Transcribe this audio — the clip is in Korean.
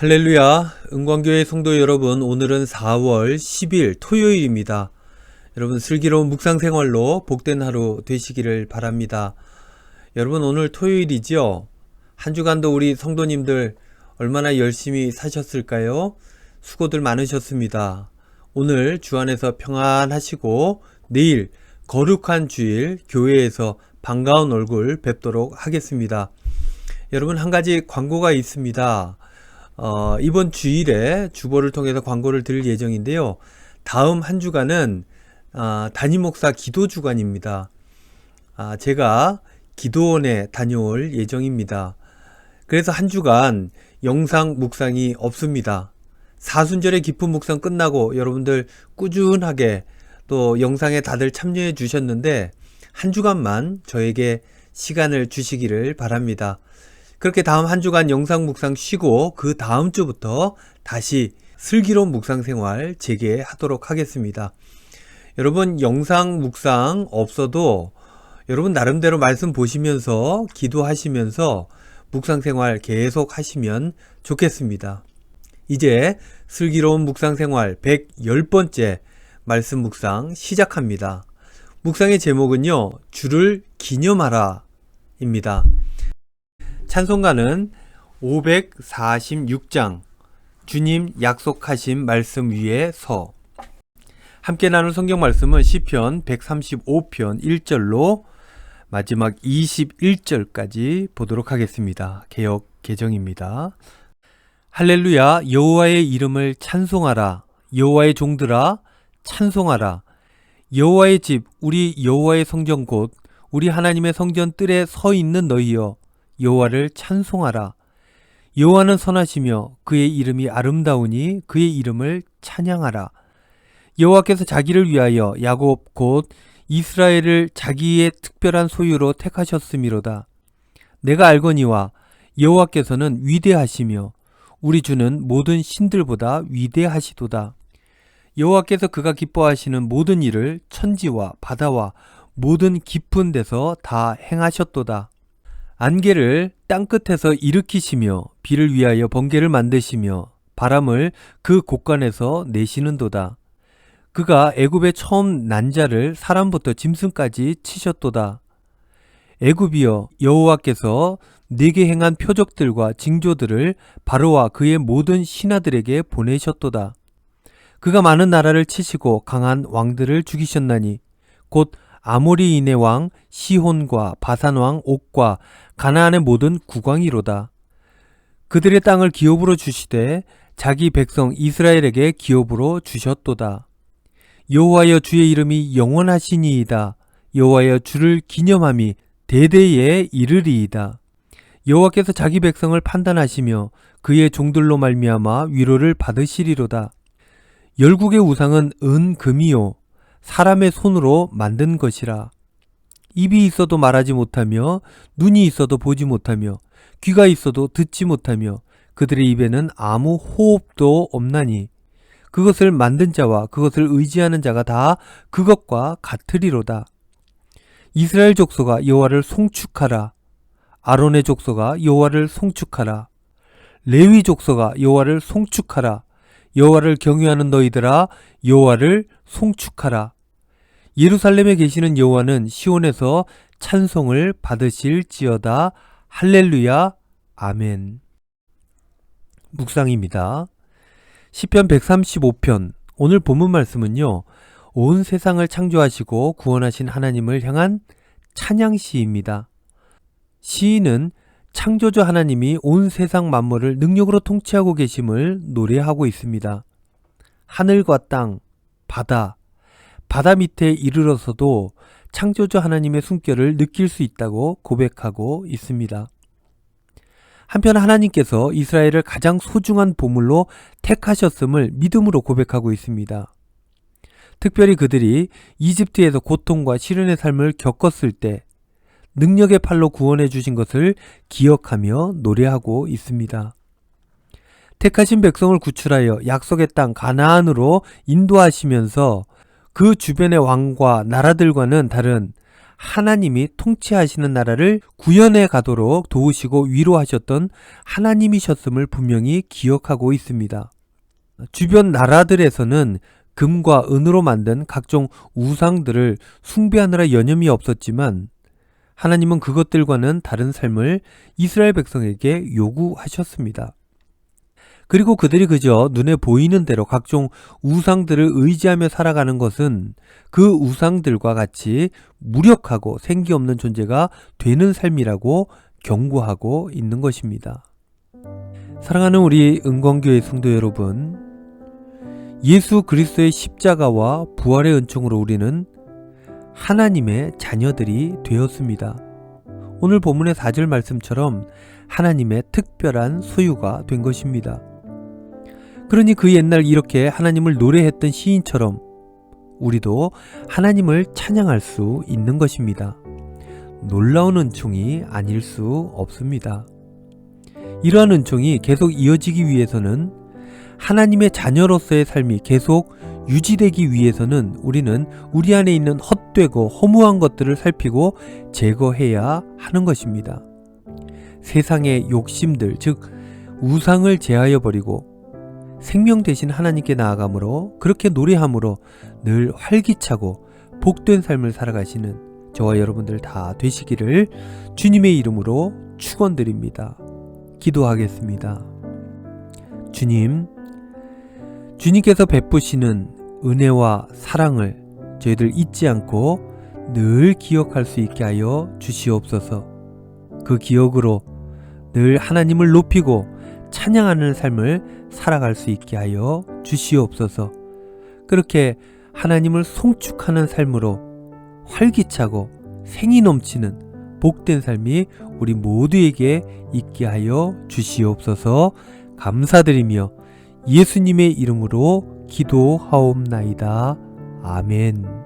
할렐루야, 은광교회 성도 여러분, 오늘은 4월 10일 토요일입니다. 여러분, 슬기로운 묵상 생활로 복된 하루 되시기를 바랍니다. 여러분, 오늘 토요일이죠? 한 주간도 우리 성도님들 얼마나 열심히 사셨을까요? 수고들 많으셨습니다. 오늘 주 안에서 평안하시고, 내일 거룩한 주일 교회에서 반가운 얼굴 뵙도록 하겠습니다. 여러분, 한 가지 광고가 있습니다. 어, 이번 주일에 주보를 통해서 광고를 드릴 예정인데요. 다음 한 주간은 아, 담임 목사 기도 주간입니다. 아, 제가 기도원에 다녀올 예정입니다. 그래서 한 주간 영상 묵상이 없습니다. 사순절의 깊은 묵상 끝나고 여러분들 꾸준하게 또 영상에 다들 참여해 주셨는데 한 주간만 저에게 시간을 주시기를 바랍니다. 그렇게 다음 한 주간 영상 묵상 쉬고 그 다음 주부터 다시 슬기로운 묵상 생활 재개하도록 하겠습니다. 여러분 영상 묵상 없어도 여러분 나름대로 말씀 보시면서 기도하시면서 묵상 생활 계속 하시면 좋겠습니다. 이제 슬기로운 묵상 생활 110번째 말씀 묵상 시작합니다. 묵상의 제목은요, 주를 기념하라 입니다. 찬송가는 546장 주님 약속하신 말씀 위에 서 함께 나눌 성경 말씀은 시편 135편 1절로 마지막 21절까지 보도록 하겠습니다. 개혁 개정입니다. 할렐루야 여호와의 이름을 찬송하라 여호와의 종들아 찬송하라 여호와의 집 우리 여호와의 성전 곧 우리 하나님의 성전 뜰에 서 있는 너희여 여호와를 찬송하라. 여호와는 선하시며 그의 이름이 아름다우니 그의 이름을 찬양하라. 여호와께서 자기를 위하여 야곱 곧 이스라엘을 자기의 특별한 소유로 택하셨음이로다. 내가 알거니와 여호와께서는 위대하시며 우리 주는 모든 신들보다 위대하시도다. 여호와께서 그가 기뻐하시는 모든 일을 천지와 바다와 모든 깊은 데서 다 행하셨도다. 안개를 땅끝에서 일으키시며 비를 위하여 번개를 만드시며 바람을 그 곳간에서 내시는도다. 그가 애굽의 처음 난 자를 사람부터 짐승까지 치셨도다. 애굽이여 여호와께서 네게 행한 표적들과 징조들을 바로와 그의 모든 신하들에게 보내셨도다. 그가 많은 나라를 치시고 강한 왕들을 죽이셨나니 곧 아모리인의 왕 시혼과 바산 왕 옥과 가나안의 모든 국왕이로다. 그들의 땅을 기업으로 주시되 자기 백성 이스라엘에게 기업으로 주셨도다. 여호와여 주의 이름이 영원하시니이다. 여호와여 주를 기념함이 대대에 이르리이다. 여호와께서 자기 백성을 판단하시며 그의 종들로 말미암아 위로를 받으시리로다. 열국의 우상은 은 금이요 사람의 손으로 만든 것이라. 입이 있어도 말하지 못하며 눈이 있어도 보지 못하며 귀가 있어도 듣지 못하며 그들의 입에는 아무 호흡도 없나니 그것을 만든 자와 그것을 의지하는 자가 다 그것과 같으리로다. 이스라엘 족속아 여호와를 송축하라. 아론의 족속아 여호와를 송축하라. 레위 족속아 여호와를 송축하라. 여호와를 경유하는 너희들아 여호와를 송축하라. 예루살렘에 계시는 여호와는 시온에서 찬송을 받으실지어다. 할렐루야. 아멘. 묵상입니다. 시편 135편 오늘 본문 말씀은요. 온 세상을 창조하시고 구원하신 하나님을 향한 찬양 시입니다. 시인은 창조주 하나님이 온 세상 만물을 능력으로 통치하고 계심을 노래하고 있습니다. 하늘과 땅, 바다, 바다 밑에 이르러서도 창조주 하나님의 숨결을 느낄 수 있다고 고백하고 있습니다. 한편 하나님께서 이스라엘을 가장 소중한 보물로 택하셨음을 믿음으로 고백하고 있습니다. 특별히 그들이 이집트에서 고통과 시련의 삶을 겪었을 때 능력의 팔로 구원해 주신 것을 기억하며 노래하고 있습니다. 택하신 백성을 구출하여 약속의 땅 가나안으로 인도하시면서 그 주변의 왕과 나라들과는 다른 하나님이 통치하시는 나라를 구현해 가도록 도우시고 위로하셨던 하나님이셨음을 분명히 기억하고 있습니다. 주변 나라들에서는 금과 은으로 만든 각종 우상들을 숭배하느라 여념이 없었지만 하나님은 그것들과는 다른 삶을 이스라엘 백성에게 요구하셨습니다. 그리고 그들이 그저 눈에 보이는 대로 각종 우상들을 의지하며 살아가는 것은 그 우상들과 같이 무력하고 생기 없는 존재가 되는 삶이라고 경고하고 있는 것입니다. 사랑하는 우리 은광교회 성도 여러분, 예수 그리스도의 십자가와 부활의 은총으로 우리는 하나님의 자녀들이 되었습니다. 오늘 본문의 4절 말씀처럼 하나님의 특별한 소유가 된 것입니다. 그러니 그 옛날 이렇게 하나님을 노래했던 시인처럼 우리도 하나님을 찬양할 수 있는 것입니다. 놀라운 은총이 아닐 수 없습니다. 이러한 은총이 계속 이어지기 위해서는 하나님의 자녀로서의 삶이 계속 유지되기 위해서는 우리는 우리 안에 있는 헛되고 허무한 것들을 살피고 제거해야 하는 것입니다. 세상의 욕심들, 즉, 우상을 제하여 버리고 생명 대신 하나님께 나아감으로 그렇게 노래함으로 늘 활기차고 복된 삶을 살아가시는 저와 여러분들 다 되시기를 주님의 이름으로 축원드립니다. 기도하겠습니다. 주님, 주님께서 베푸시는 은혜와 사랑을 저희들 잊지 않고 늘 기억할 수 있게 하여 주시옵소서. 그 기억으로 늘 하나님을 높이고 찬양하는 삶을 살아갈 수 있게 하여 주시옵소서. 그렇게 하나님을 송축하는 삶으로 활기차고 생이 넘치는 복된 삶이 우리 모두에게 있게 하여 주시옵소서 감사드리며 예수님의 이름으로 기도하옵나이다. 아멘.